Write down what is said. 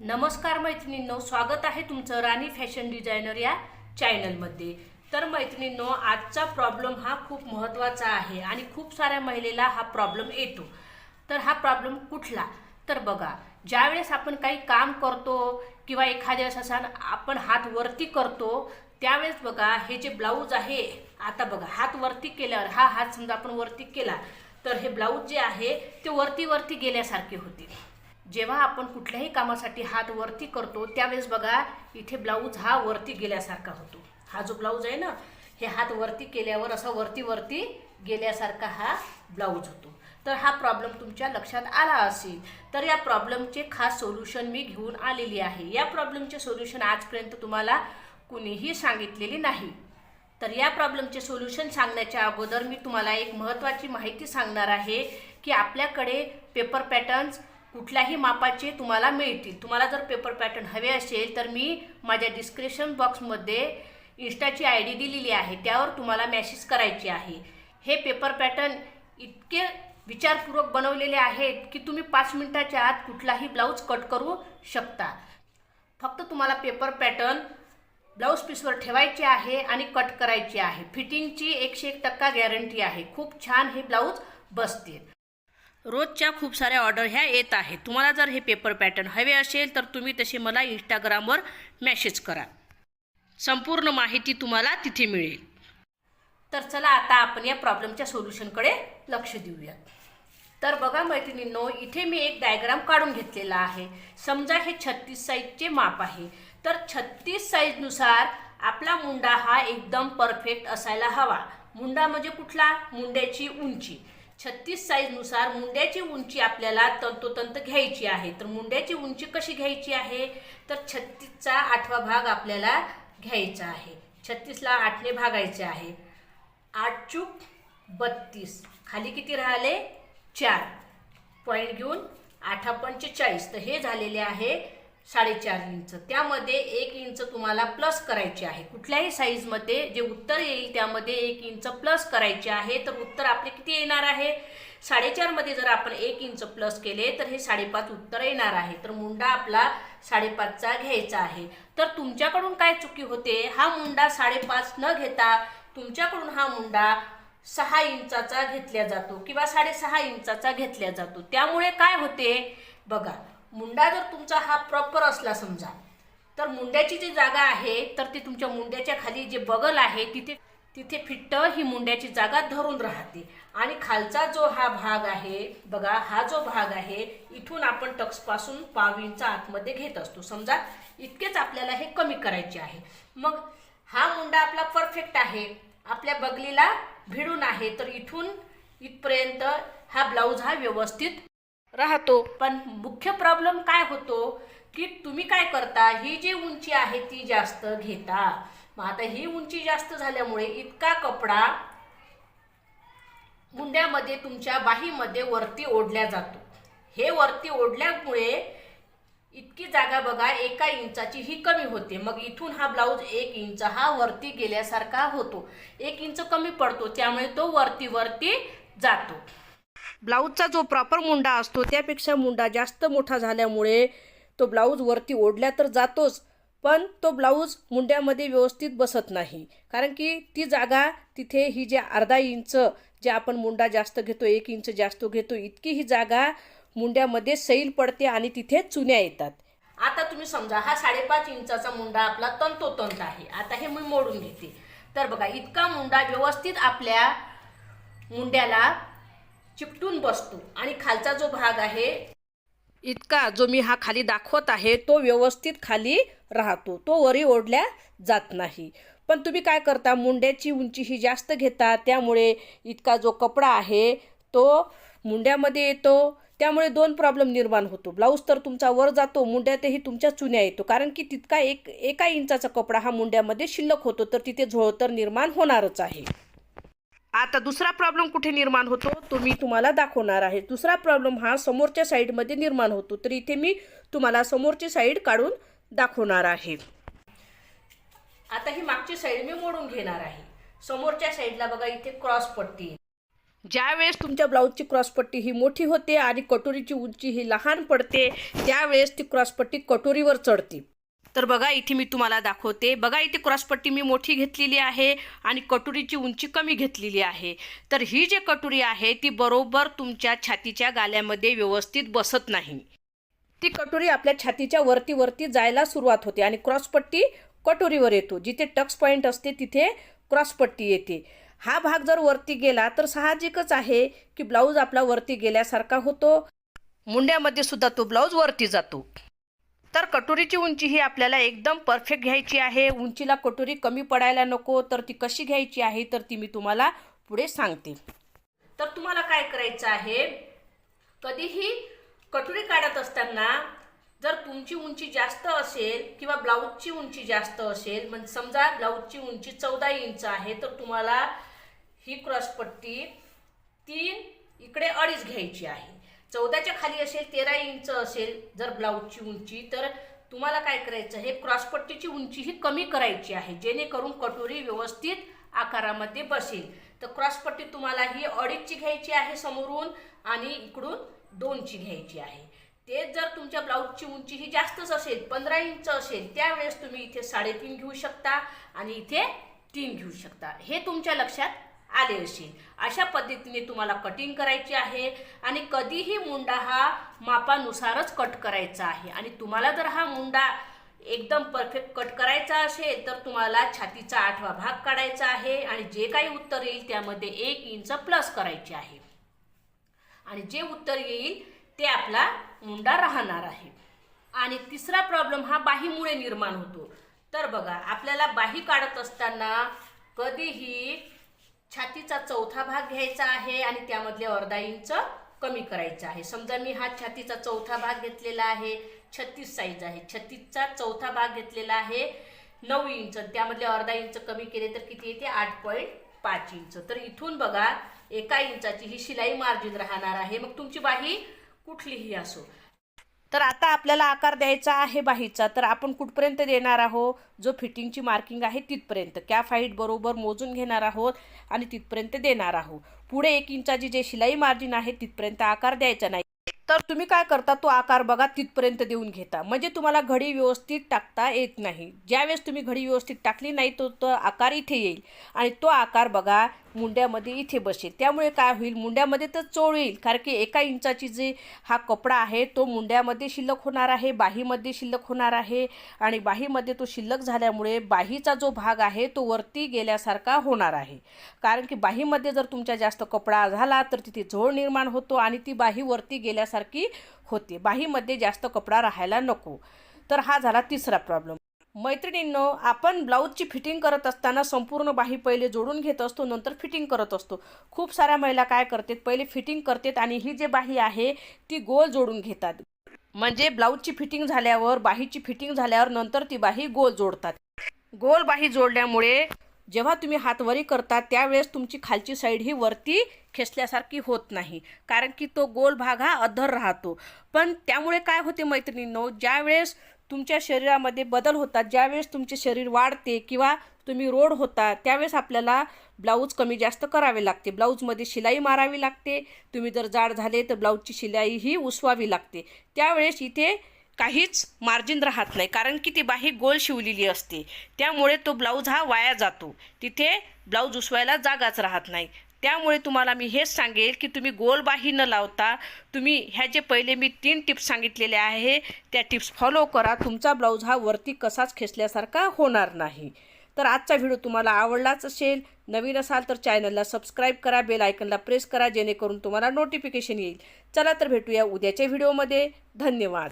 नमस्कार मैत्रिणींनो स्वागत आहे तुमचं राणी फॅशन डिझायनर या चॅनलमध्ये. तर मैत्रिणींनो आजचा प्रॉब्लेम हा खूप महत्त्वाचा आहे आणि खूप साऱ्या महिलेला हा प्रॉब्लेम येतो. तर हा प्रॉब्लेम कुठला? तर बघा ज्यावेळेस आपण काही काम करतो किंवा एखाद्या वेळेस असा आपण हात वरती करतो त्यावेळेस बघा हे जे ब्लाऊज आहे आता बघा हात वरती केल्यावर हा हात समजा आपण वरती केला तर हे ब्लाऊज जे आहे ते वरती वरती गेल्यासारखे होते जेव्हा आपण कुठल्याही कामासाठी हात वरती करतो त्यावेळेस बघा इथे ब्लाऊज हा वरती गेल्यासारखा होतो. हा जो ब्लाऊज आहे ना हे हात वरती केल्यावर असा वरती वरती गेल्यासारखा हा ब्लाऊज होतो. तर हा प्रॉब्लेम तुमच्या लक्षात आला असेल. तर या प्रॉब्लेमचे खास सोल्युशन मी घेऊन आलेली आहे. या प्रॉब्लेमचे सोल्युशन आजपर्यंत तुम्हाला कुणीही सांगितलेले नाही. तर या प्रॉब्लेमचे सोल्युशन सांगण्याच्या अगोदर मी तुम्हाला एक महत्त्वाची माहिती सांगणार आहे की आपल्याकडे पेपर पॅटर्न्स कुठल्याही मापाचे तुम्हाला मिळतील. तुम्हाला जर पेपर पॅटर्न हवे असेल तर मी माझ्या डिस्क्रिप्शन बॉक्समध्ये इन्स्टाची आय डी दिलेली आहे. त्यावर तुम्हाला मॅसेज करायची आहे. हे पेपर पॅटर्न इतके विचारपूर्वक बनवलेले आहेत की तुम्ही पाच मिनटाच्या आत कुठलाही ब्लाऊज कट करू शकता. फक्त तुम्हाला पेपर पॅटर्न ब्लाऊज पीसवर ठेवायचे आहे आणि कट करायचे आहे. फिटिंगची एकशे एक टक्का गॅरंटी आहे. खूप छान हे ब्लाऊज बसते रोजच्या खूप साऱ्या ऑर्डर ह्या येत आहेत. तुम्हाला जर हे पेपर पॅटर्न हवे असेल तर तुम्ही तसे मला इंस्टाग्रामवर मॅसेज करा. संपूर्ण माहिती तुम्हाला तिथे मिळेल. तर चला आता आपण या प्रॉब्लेमच्या सोल्युशनकडे लक्ष देऊया. तर बघा मैत्रिणींनो इथे मी एक डायग्राम काढून घेतलेला आहे. समजा हे छत्तीस साईजचे माप आहे. तर छत्तीस साईजनुसार आपला मुंडा हा एकदम परफेक्ट असायला हवा. मुंडा म्हणजे कुठला? मुंड्याची उंची. छत्तीस साईजनुसार मुंड्याची उंची आपल्याला तंतोतंत घ्यायची आहे. तर मुंड्याची उंची कशी घ्यायची आहे? तर छत्तीसचा आठवा भाग आपल्याला घ्यायचा आहे. छत्तीसला आठने भागायचे आहे. आठ चूक बत्तीस. खाली किती राहिले? चार. पॉईंट घेऊन आठा पंचेचाळीस तर हे झालेले आहे साडेचार इंच. त्यामध्ये एक इंच तुम्हाला प्लस करायचे आहे. कुठल्याही साईजमध्ये जे उत्तर येईल त्यामध्ये एक इंच प्लस करायचे आहे. तर उत्तर आपले किती येणार आहे? साडेचारमध्ये जर आपण एक इंच प्लस केले तर हे साडेपाच उत्तर येणार आहे. तर मुंडा आपला साडेपाचचा घ्यायचा आहे. तर तुमच्याकडून काय चुकी होते? हा मुंडा साडेपाच न घेता तुमच्याकडून हा मुंडा सहा इंचाचा घेतला जातो किंवा साडेसहा इंचाचा घेतल्या जातो. त्यामुळे काय होते? बघा मुंडा जर तुमचा हा प्रॉपर असला समजा तर मुंड्याची जी जागा आहे तर ती तुमच्या मुंड्याच्या खाली जे बगल आहे तिथे तिथे फिट्ट ही मुंड्याची जागा धरून राहते. आणि खालचा जो हा भाग आहे बघा हा जो भाग आहे इथून आपण टक्सपासून पाव इंच आतमध्ये घेत असतो. समजा इतकेच आपल्याला हे कमी करायचे आहे. मग हा मुंडा आपला परफेक्ट आहे. आपल्या बगलीला भिडून आहे तर इथून इथपर्यंत हा ब्लाऊज हा व्यवस्थित राहतो. पण मुख्य प्रॉब्लेम काय होतो? की तुम्ही काय करता? ही जी उंची आहे ती जास्त घेता. मग आता ही उंची जास्त झाल्यामुळे इतका कपडा मुंड्यामध्ये तुमच्या बाहीमध्ये वरती ओढल्या जातो. हे वरती ओढल्यामुळे इतकी जागा बघा एका इंचाची ही कमी होते. मग इथून हा ब्लाऊज एक इंच हा वरती गेल्यासारखा होतो. एक इंच कमी पडतो त्यामुळे तो वरती वरती जातो. ब्लाऊजचा जो प्रॉपर मुंडा असतो त्यापेक्षा मुंडा जास्त मोठा झाल्यामुळे तो ब्लाऊज वरती ओढल्या तर जातोच पण तो ब्लाऊज मुंड्यामध्ये व्यवस्थित बसत नाही. कारण की ती जागा तिथे ही जे अर्धा इंच जे आपण मुंडा जास्त घेतो एक इंच जास्त घेतो इतकी ही जागा मुंड्यामध्ये सैल पडते आणि तिथे चुन्या येतात. आता तुम्ही समजा हा साडेपाच इंचाचा मुंडा आपला तंतोतंत आहे. आता हे मी मोडून घेते. तर बघा इतका मुंडा व्यवस्थित आपल्या मुंड्याला चिपटून बसतो. आणि खालचा जो भाग आहे इतका जो मी हा खाली दाखवत आहे तो व्यवस्थित खाली राहतो. तो वरी ओढल्या जात नाही. पण तुम्ही काय करता मुंड्याची उंची ही जास्त घेता त्यामुळे इतका जो कपडा आहे तो मुंड्यामध्ये येतो. त्यामुळे दोन प्रॉब्लेम निर्माण होतो. ब्लाऊज तर तुमचा वर जातो मुंड्यातही तुमच्या चुन्या येतो. कारण की तितका एक एका इंचाचा कपडा हा मुंड्यामध्ये शिल्लक होतो तर तिथे झोळतर निर्माण होणारच आहे. आता दुसरा प्रॉब्लेम कुठे निर्माण होतो? तो मी तुम्हाला दाखवणार आहे. दुसरा प्रॉब्लेम हा समोरच्या साईडमध्ये निर्माण होतो. तर इथे मी तुम्हाला समोरची साईड काढून दाखवणार आहे. आता ही मागची साईड मी मोडून घेणार आहे. समोरच्या साईडला बघा इथे क्रॉस पट्टी ज्यावेळेस तुमच्या ब्लाऊजची क्रॉसपट्टी ही मोठी होते आणि कटोरीची उंची ही लहान पडते त्यावेळेस ती क्रॉसपट्टी कटोरीवर चढते. तर बघा इथे मी तुम्हाला दाखवते. बघा इथे क्रॉसपट्टी मी मोठी घेतलेली आहे आणि कटोरीची उंची कमी घेतलेली आहे. तर ही जी कटोरी आहे ती बरोबर तुमच्या छातीच्या गाल्यामध्ये व्यवस्थित बसत नाही. ती कटोरी आपल्या छातीच्या वरती वरती जायला सुरुवात होते आणि क्रॉसपट्टी कटोरीवर येतो. जिथे टक्स पॉईंट असते तिथे क्रॉसपट्टी येते. हा भाग जर वरती गेला तर साहजिकच आहे की ब्लाऊज आपला वरती गेल्यासारखा होतो. मुंड्यामध्ये सुद्धा तो ब्लाऊज वरती जातो. तर कटोरीची उंची ही आपल्याला एकदम परफेक्ट घ्यायची आहे. उंचीला कटोरी कमी पडायला नको तर ती कशी घ्यायची आहे तर ती मी तुम्हाला पुढे सांगते. तर तुम्हाला काय करायचं आहे कधीही कटोरी काढत असताना जर तुमची उंची जास्त असेल किंवा ब्लाऊजची उंची जास्त असेल म्हणजे समजा ब्लाऊजची उंची चौदा इंच आहे तर तुम्हाला ही क्रॉसपट्टी तीन इकडे अडीच घ्यायची आहे. चौदाच्या खाली असेल तेरा इंच असेल जर ब्लाऊजची उंची तर तुम्हाला काय करायचं हे क्रॉसपट्टीची उंची ही कमी करायची आहे जेणेकरून कटोरी व्यवस्थित आकारामध्ये बसेल. तर क्रॉसपट्टी तुम्हाला ही अडीचची घ्यायची आहे समोरून आणि इकडून दोनची घ्यायची आहे. तेच जर तुमच्या ब्लाऊजची उंची ही जास्तच असेल पंधरा इंच असेल त्यावेळेस तुम्ही इथे साडेतीन घेऊ शकता आणि इथे तीन घेऊ शकता. हे तुमच्या लक्षात आले असेल अशा पद्धतीने तुम्हाला कटिंग करायची आहे आणि कधीही मुंडा हा मापानुसारच कट करायचा आहे. आणि तुम्हाला जर हा मुंडा एकदम परफेक्ट कट करायचा असेल तर तुम्हाला छातीचा आठवा भाग काढायचा आहे आणि जे काही उत्तर येईल त्यामध्ये एक इंच प्लस करायचे आहे. आणि जे उत्तर येईल ते आपला मुंडा राहणार आहे. आणि तिसरा प्रॉब्लेम हा बाहीमुळे निर्माण होतो. तर बघा आपल्याला बाही काढत असताना कधीही छातीचा चौथा भाग घ्यायचा आहे आणि त्यामधले अर्धा इंच कमी करायचा आहे. समजा मी हा छातीचा चौथा भाग घेतलेला आहे छत्तीस साईज आहे. छत्तीसचा चौथा भाग घेतलेला आहे नऊ इंच. त्यामधले अर्धा इंच कमी केले तर किती येते? आठ पॉईंट पाच इंच. तर इथून बघा एका इंचाची ही शिलाई मार्जिन राहणार आहे. मग तुमची बाही कुठलीही असो. तर आता आपल्याला आकार द्यायचा आहे बाहीचा. तर आपण कुठपर्यंत देणार आहोत? जो फिटिंगची मार्किंग आहे तिथपर्यंत. कॅफ हाईट बरोबर मोजून घेणार आहोत आणि तिथपर्यंत देणार आहोत. पुढे एक इंचाची जे शिलाई मार्जिन आहे तिथपर्यंत आकार द्यायचा नाही. तर तुम्ही काय करता? तो आकार बघा तिथपर्यंत देऊन घेता. म्हणजे तुम्हाला घडी व्यवस्थित टाकता येत नाही. ज्यावेळेस तुम्ही घडी व्यवस्थित टाकली नाही तो तो आकार इथे येईल. आणि तो आकार बघा मुंड्यामध्ये इथे बसेल. त्यामुळे काय होईल? मुंड्यामध्ये तर चोळ येईल कारण की एका इंचाची जे हा कपडा आहे तो मुंड्यामध्ये शिल्लक होणार आहे बाहीमध्ये शिल्लक होणार आहे आणि बाहीमध्ये तो शिल्लक झाल्यामुळे बाहीचा जो भाग आहे तो वरती गेल्यासारखा होणार आहे. कारण की बाहीमध्ये जर तुमच्या जास्त कपडा झाला तर तिथे झोळ निर्माण होतो आणि ती बाही वरती गेल्यासारखी होते. बाहीमध्ये जास्त कपडा राहायला नको. तर हा झाला तिसरा प्रॉब्लेम मैत्रिणींनो आपण ब्लाऊजची फिटिंग करत असताना संपूर्ण बाही पहिले जोडून घेत असतो नंतर फिटिंग करत असतो. खूप साऱ्या महिला काय करतात? पहिले फिटिंग करतात आणि ही जे बाही आहे ती गोल जोडून घेतात. म्हणजे ब्लाऊजची फिटिंग झाल्यावर बाहीची फिटिंग झाल्यावर नंतर ती बाही गोल जोडतात. गोल बाही जोडल्यामुळे जेव्हा तुम्ही हातवरी करता त्यावेळेस तुमची खालची साईड ही वरती खेचल्यासारखी होत नाही. कारण की तो गोल भाग हा अधर राहतो. पण त्यामुळे काय होते मैत्रिणींनो ज्यावेळेस तुमच्या शरीरामध्ये बदल होतात. ज्यावेळेस तुमचे शरीर वाढते किंवा तुम्ही रोड होता त्यावेळेस आपल्याला ब्लाऊज कमी जास्त करावे लागते. ब्लाऊजमध्ये शिलाई मारावी लागते. तुम्ही जर जाड झाले तर ब्लाऊजची शिलाई ही उसवावी लागते. त्यावेळेस इथे काहीच मार्जिन राहत नाही कारण की ती बाही गोल शिवलेली असते. त्यामुळे तो ब्लाऊज हा वाया जातो. तिथे ब्लाऊज उसवायला जागाच राहत नाही. त्यामुळे तुम्हाला मी हेच सांगेल की तुम्ही गोल बाही न लावता तुम्ही ह्या जे पहिले मी तीन टिप्स सांगितलेले आहे त्या टिप्स फॉलो करा. तुमचा ब्लाऊज हा वरती कसाच खेचल्यासारखा होणार नाही. तर आजचा व्हिडिओ तुम्हाला आवडलाच असेल नवीन असाल तर चॅनलला सबस्क्राईब करा बेल आयकनला प्रेस करा जेणेकरून तुम्हाला नोटिफिकेशन येईल. चला तर भेटूया उद्याच्या व्हिडिओमध्ये. धन्यवाद.